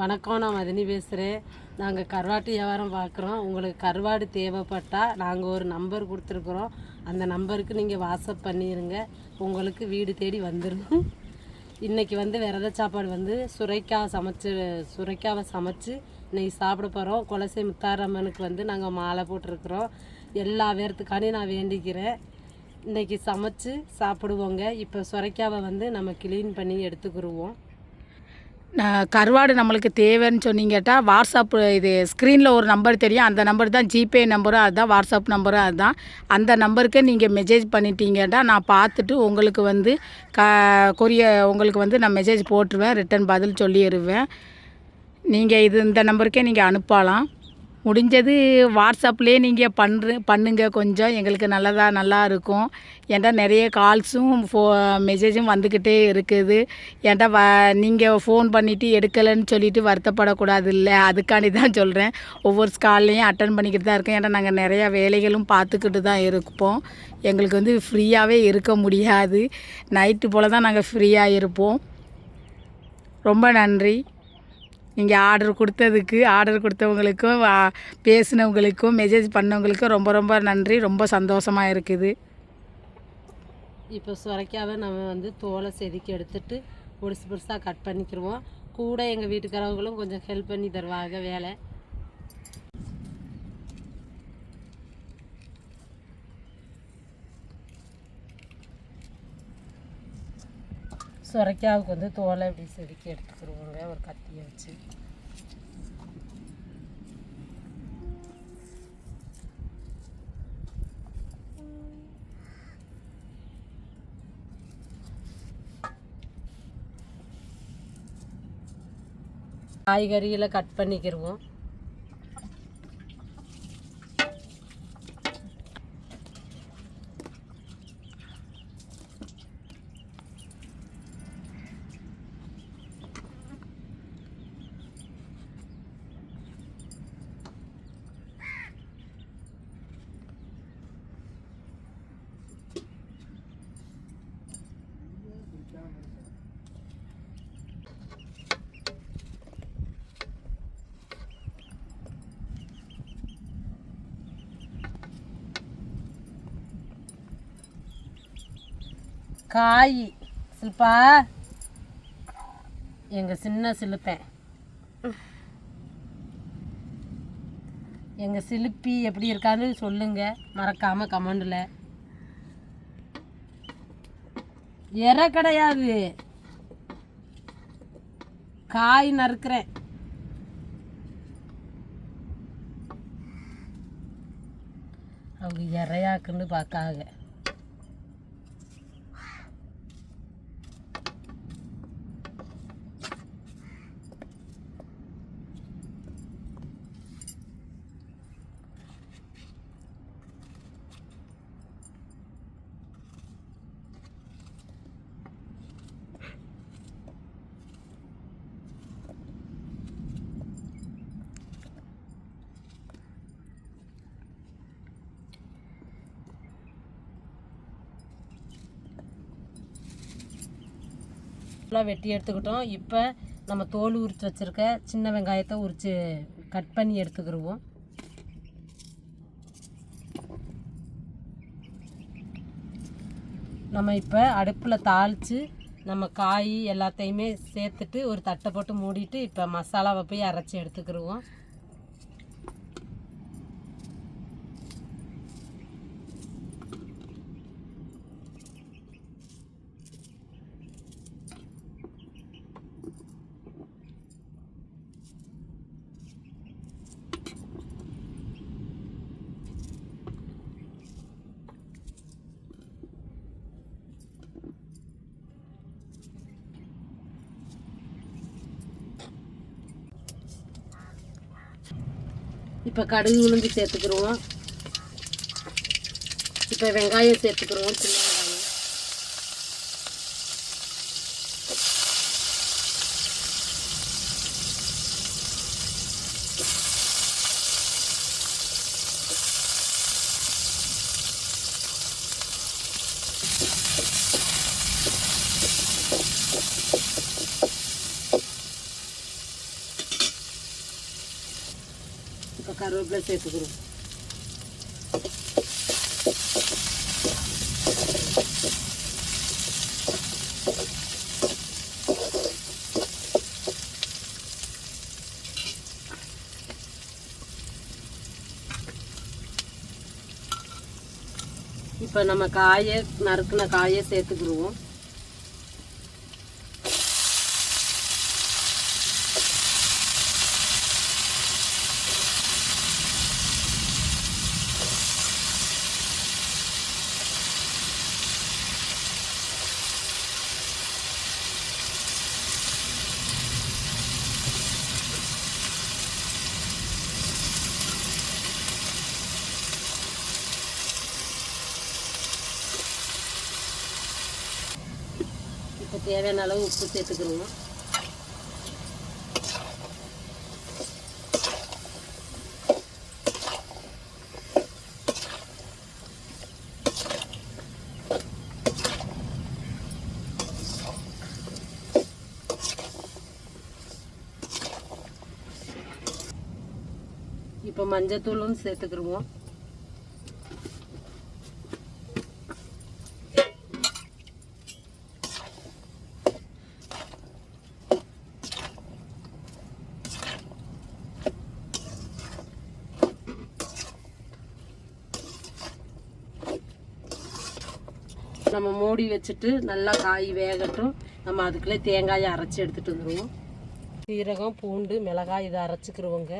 வணக்கம் நான் மதினி பேசுகிறேன் நாங்கள் கருவாட்டு வியாபாரம் பார்க்குறோம் உங்களுக்கு கருவாடு தேவைப்பட்டால் நாங்கள் ஒரு நம்பர் கொடுத்துருக்குறோம். அந்த நம்பருக்கு நீங்கள் வாட்ஸ்அப் பண்ணிடுங்க உங்களுக்கு வீடு தேடி வந்துடும் இன்றைக்கி வந்து விரத சாப்பாடு வந்து சுரைக்காய் சமைச்சு சுரைக்காவை சமைச்சு இன்றைக்கி சாப்பிட போகிறோம் குலசை முத்தாரம்மனுக்கு வந்து நாங்கள் மாலை போட்டிருக்கிறோம். எல்லா பேர்த்துக்காண்டி நான் வேண்டிக்கிறேன். இன்றைக்கி சமைச்சு சாப்பிடுவோங்க. இப்போ சுரைக்காவை வந்து நம்ம க்ளீன் பண்ணி எடுத்துக்கிடுவோம் கருவாடு நம்மளுக்கு தேவைன்னு சொன்னீங்கட்டா வாட்ஸ்அப் இது ஸ்க்ரீனில் ஒரு நம்பர் தெரியும். அந்த நம்பர் தான் ஜிபே நம்பரும் அதுதான் வாட்ஸ்அப் நம்பரும் அதுதான். அந்த நம்பருக்கு நீங்கள் மெசேஜ் பண்ணிட்டீங்கன்னா நான் பார்த்துட்டு உங்களுக்கு வந்து க கொரிய உங்களுக்கு வந்து நான் மெசேஜ் போட்டுருவேன் ரிட்டன் பதில் சொல்லிடுவேன் நீங்கள் இது இந்த நம்பருக்கே நீங்கள் அனுப்பலாம். முடிஞ்சது வாட்ஸ்அப்லேயே நீங்கள் பண்ணுற பண்ணுங்க கொஞ்சம். எங்களுக்கு நல்லதாக நல்லா இருக்கும். ஏன்டா நிறைய கால்ஸும் ஃபோ மெசேஜும் வந்துக்கிட்டே இருக்குது. ஏன்டா வ நீங்கள் ஃபோன் பண்ணிவிட்டு எடுக்கலைன்னு சொல்லிவிட்டு வருத்தப்படக்கூடாது இல்லை அதுக்காண்டி தான் சொல்கிறேன் ஒவ்வொரு கால்லையும் அட்டன் பண்ணிக்கிட்டு தான் இருக்கேன். ஏன்டா நாங்கள் நிறையா வேலைகளும் பார்த்துக்கிட்டு தான் இருப்போம். எங்களுக்கு வந்து ஃப்ரீயாகவே இருக்க முடியாது. நைட்டு போல் தான் நாங்கள் ஃப்ரீயாக இருப்போம். ரொம்ப நன்றி. நீங்கள் ஆர்டர் கொடுத்ததுக்கு ஆர்டர் கொடுத்தவங்களுக்கும் வா- பேசினவங்களுக்கும் மெசேஜ் பண்ணவங்களுக்கும் ரொம்ப ரொம்ப நன்றி. ரொம்ப சந்தோஷமாக இருக்குது. இப்போ சுரைக்காவை நம்ம வந்து தோலை செதுக்கி எடுத்துட்டு பொடிசு பொடிசாக கட் பண்ணிக்கிடுவோம் கூட எங்கள் வீட்டுக்காரவங்களும் கொஞ்சம் ஹெல்ப் பண்ணி தருவாங்க வேலை. சுரைக்காவுக்கு வந்து தோலை இப்படி செதுக்கி எடுத்துக்கிடுவோங்க ஒரு கத்தியை வச்சு. காய்கறிகளை கட் பண்ணிக்கிடுவோம் காய். சில்பா. எங்கள் சின்ன சிலுப்பேன். எங்கள் சிலுப்பி எப்படி இருக்கான்னு சொல்லுங்க. மறக்காம கமெண்டில். எற கிடையாது. காய் நறுக்கிறேன். அவங்க இறையாக்குன்னு பார்க்காங்க. ஃபுல்லாக வெட்டி எடுத்துக்கிட்டோம். இப்போ நம்ம தோல் உரித்து வச்சுருக்க சின்ன வெங்காயத்தை உரித்து கட் பண்ணி எடுத்துக்கிடுவோம் நம்ம இப்போ அடுப்பில் தாளித்து நம்ம காய் எல்லாத்தையுமே சேர்த்துட்டு ஒரு தட்டை போட்டு மூடிட்டு இப்போ மசாலாவை போய் அரைச்சி எடுத்துக்கிடுவோம் இப்போ கடுகு உளுந்து சேர்த்துக்கிடுவோம் இப்போ வெங்காயம் சேர்த்துக்கிடுவோம் சின்ன கருவேப்பிலை சேர்த்துக்கிறோம். இப்போ நம்ம காயை நறுக்குன காயை சேர்த்துக்கிடுவோம். தேவையான அளவு உப்பு சேர்த்துக்கிறோம் இப்போ மஞ்சத்தூளும் சேர்த்துக்கிடுவோம். நம்ம மூடி வச்சுட்டு நல்லா காய் வேகட்டும். நம்ம அதுக்குள்ளே தேங்காயை அரைச்சி எடுத்துகிட்டு வந்துடுவோம் சீரகம் பூண்டு மிளகாய் இதை அரைச்சிக்கிருவோங்க.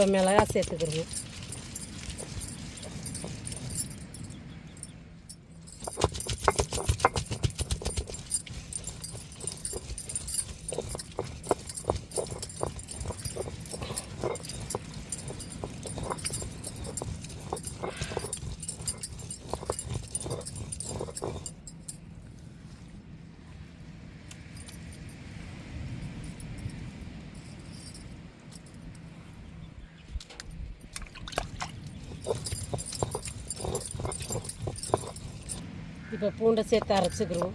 இப்போ மிளகாய் சேர்த்துக்கிருவோம் இப்போ பூண்டை சேர்த்து அரைச்சிக்கிறோம்.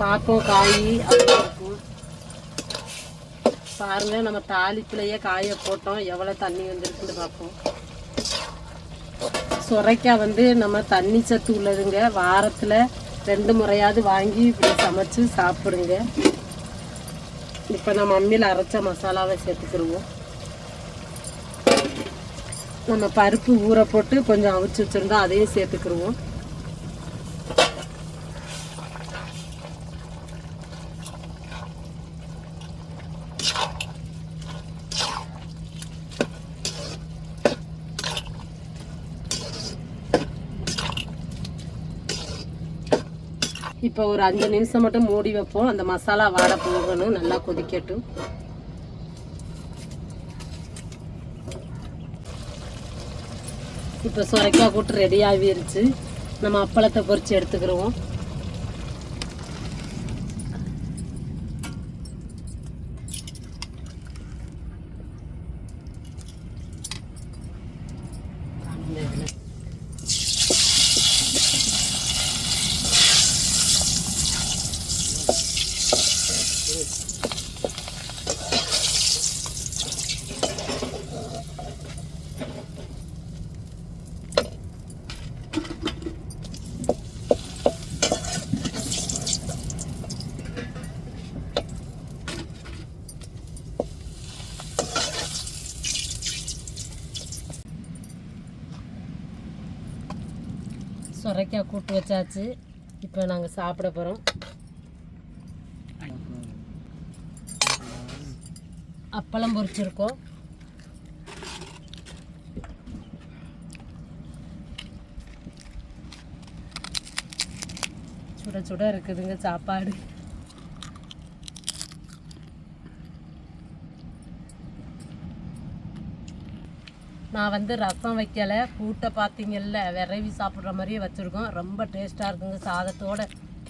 பார்ப்போம் காய். இருக்கும். பாருங்க நம்ம தாளிப்புலையே காயை போட்டோம். எவ்வளோ தண்ணி வந்துருக்குன்னு பார்ப்போம் சுரைக்காய் வந்து நம்ம தண்ணி சத்து உள்ளதுங்க. வாரத்தில் ரெண்டு முறையாவது வாங்கி இப்படி சமைச்சு சாப்பிடுங்க. இப்போ நம்ம அம்மியில் அரைச்ச மசாலாவை சேர்த்துக்கிடுவோம் நம்ம பருப்பு ஊற போட்டு கொஞ்சம் அவிச்சு வச்சுருந்தோம் அதையும் சேர்த்துக்கிடுவோம் இப்போ ஒரு அஞ்சு நிமிஷம் மட்டும் மூடி வைப்போம். அந்த மசாலா வாட போகணும். நல்லா கொதிக்கட்டும். இப்போ சுரைக்காய் கூட்டு ரெடி ஆகிருச்சு. நம்ம அப்பளத்தை பொறிச்சு எடுத்துக்கிறோம் சுரைக்காய் கூட்டு வச்சாச்சு. இப்போ நாங்கள் சாப்பிட போகிறோம் அப்பளம் பொரிச்சிருக்கோம். சுட சுட இருக்குதுங்க சாப்பாடு. நான் வந்து ரசம் வைக்கல கூட்டை பார்த்தீங்கல்ல விரைவி சாப்பிட்ற மாதிரியே வச்சுருக்கோம். ரொம்ப டேஸ்ட்டாக இருக்குங்க. சாதத்தோட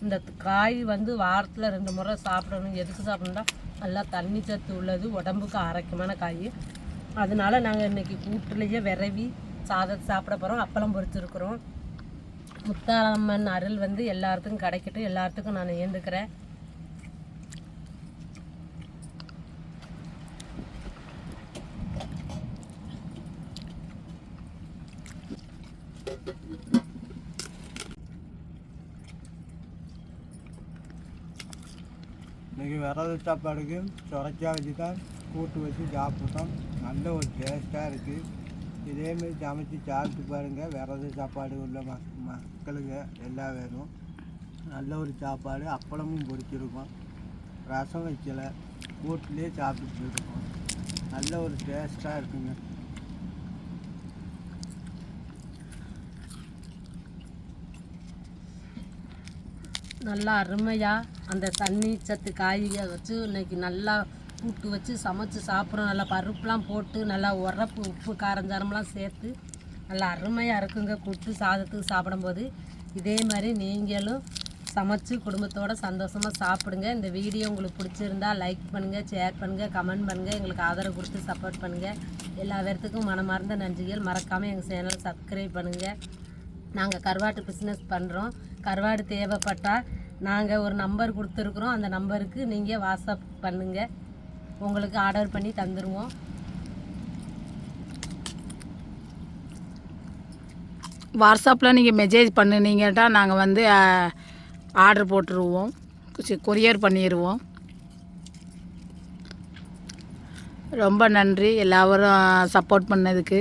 இந்த காய் வந்து வாரத்தில் ரெண்டு முறை சாப்பிடணும். எதுக்கு சாப்பிடணும்னா நல்லா தண்ணி சத்து உள்ளது உடம்புக்கு ஆரோக்கியமான காய். அதனால நாங்கள் இன்னைக்கு கூட்டுலேயே விரவி சாதத்தை சாப்பிட போகிறோம் அப்பளம் பொறிச்சிருக்கிறோம் முத்தாரம்மன் அருள் வந்து எல்லாத்துக்கும் கிடைக்கட்டும். எல்லாத்துக்கும் நான் ஏந்துக்கிறேன். இன்றைக்கி விரத சாப்பாடுக்கு சுரைக்காய் வச்சு தான் கூட்டு வச்சு சாப்பிட்டோம். நல்ல ஒரு டேஸ்ட்டாக இருக்குது இதேமாரி சமைச்சு சாப்பிட்டு பாருங்கள் விரத சாப்பாடு உள்ள மக் மக்களுக்கு எல்லாம் வேணும். நல்ல ஒரு சாப்பாடு. அப்பளமும் பொரிச்சிருக்கோம். ரசம் வைக்கல. கூட்டிலே சாப்பிட்டுட்டு இருக்கோம். நல்ல ஒரு டேஸ்ட்டாக இருக்குங்க. நல்லா அருமையாக அந்த தண்ணி சத்து காய்க வச்சு இன்னைக்கு நல்லா கூட்டு வச்சு சமைச்சு சாப்பிட்றோம் நல்லா பருப்புலாம் போட்டு நல்லா உரப்பு உப்பு காரஞ்சாரம்லாம் சேர்த்து நல்லா அருமையாக இருக்குங்க. கூட்டு சாதத்துக்கு சாப்பிடும்போது இதே மாதிரி நீங்களும் சமைச்சு குடும்பத்தோடு சந்தோஷமாக சாப்பிடுங்க. இந்த வீடியோ உங்களுக்கு பிடிச்சிருந்தா லைக் பண்ணுங்கள் ஷேர் பண்ணுங்கள் கமெண்ட் பண்ணுங்கள் எங்களுக்கு ஆதரவு கொடுத்து சப்போர்ட் பண்ணுங்கள் எல்லா பேர்த்துக்கும் மனமார்ந்த நன்றிகள். மறக்காமல் எங்கள் சேனலை சப்ஸ்கிரைப் பண்ணுங்கள் நாங்கள் கருவாட்டு பிஸ்னஸ் பண்ணுறோம் கருவாடு தேவைப்பட்டால் நாங்கள் ஒரு நம்பர் கொடுத்துருக்குறோம். அந்த நம்பருக்கு நீங்கள் வாட்ஸ்அப் பண்ணுங்கள் உங்களுக்கு ஆர்டர் பண்ணி தந்துடுவோம் வாட்ஸ்அப்பில் நீங்கள் மெசேஜ் பண்ணுனீங்கட்டா நாங்கள் வந்து ஆர்டர் போட்டுருவோம். கொரியர் பண்ணிடுவோம் ரொம்ப நன்றி. எல்லோரும் சப்போர்ட் பண்ணதுக்கு.